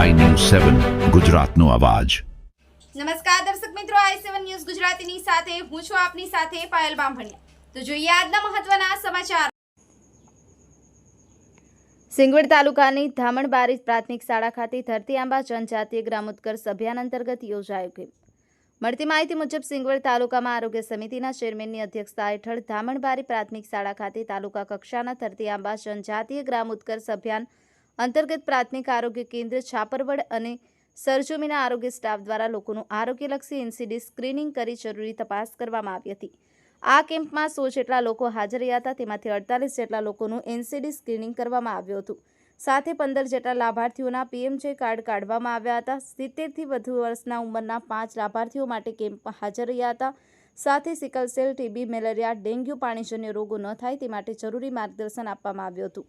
સેવન ગુજરાતનો અવાજ. નમસ્કાર દર્શક મિત્રો આઈ સેવન ન્યૂઝ ગુજરાતીની સાથે હું છું આપની સાથે પાયલ બામભણિયા. તો જોઈએ આજના મહત્વના સમાચાર. સિંગવડ તાલુકાની ધામણબારી પ્રાથમિક શાળા ખાતે ધરતી આંબા જનજાતીય ગ્રામોત્કર્ષ અભિયાન અંતર્ગત યોજાયો ગયો. મળતી માહિતી મુજબ સિંગવડ તાલુકામાં આરોગ્ય સમિતિના ચેરમેનની અધ્યક્ષતા હેઠળ ધામણબારી પ્રાથમિક શાળા ખાતે તાલુકા કક્ષાના ધરતી આંબા જનજાતીય ગ્રામ ઉત્કર્ષ અભિયાન અંતર્ગત પ્રાથમિક આરોગ્ય કેન્દ્ર છાપરવડ અને સરજુમીના આરોગ્ય સ્ટાફ દ્વારા લોકોનું આરોગ્યલક્ષી એનસીડી સ્ક્રીનિંગ કરી જરૂરી તપાસ કરવામાં આવી હતી. આ કેમ્પમાં સો જેટલા લોકો હાજર રહ્યા હતા, તેમાંથી અડતાલીસ જેટલા લોકોનું એનસીડી સ્ક્રીનિંગ કરવામાં આવ્યું હતું. સાથે પંદર જેટલા લાભાર્થીઓના પીએમજે કાર્ડ કાઢવામાં આવ્યા હતા. સિત્તેરથી વધુ વર્ષના ઉંમરના પાંચ લાભાર્થીઓ માટે કેમ્પમાં હાજર રહ્યા હતા. સાથે sickle cell TB, malaria, dengue, પાણીજન્ય રોગો ન થાય તે માટે જરૂરી માર્ગદર્શન આપવામાં આવ્યું હતું.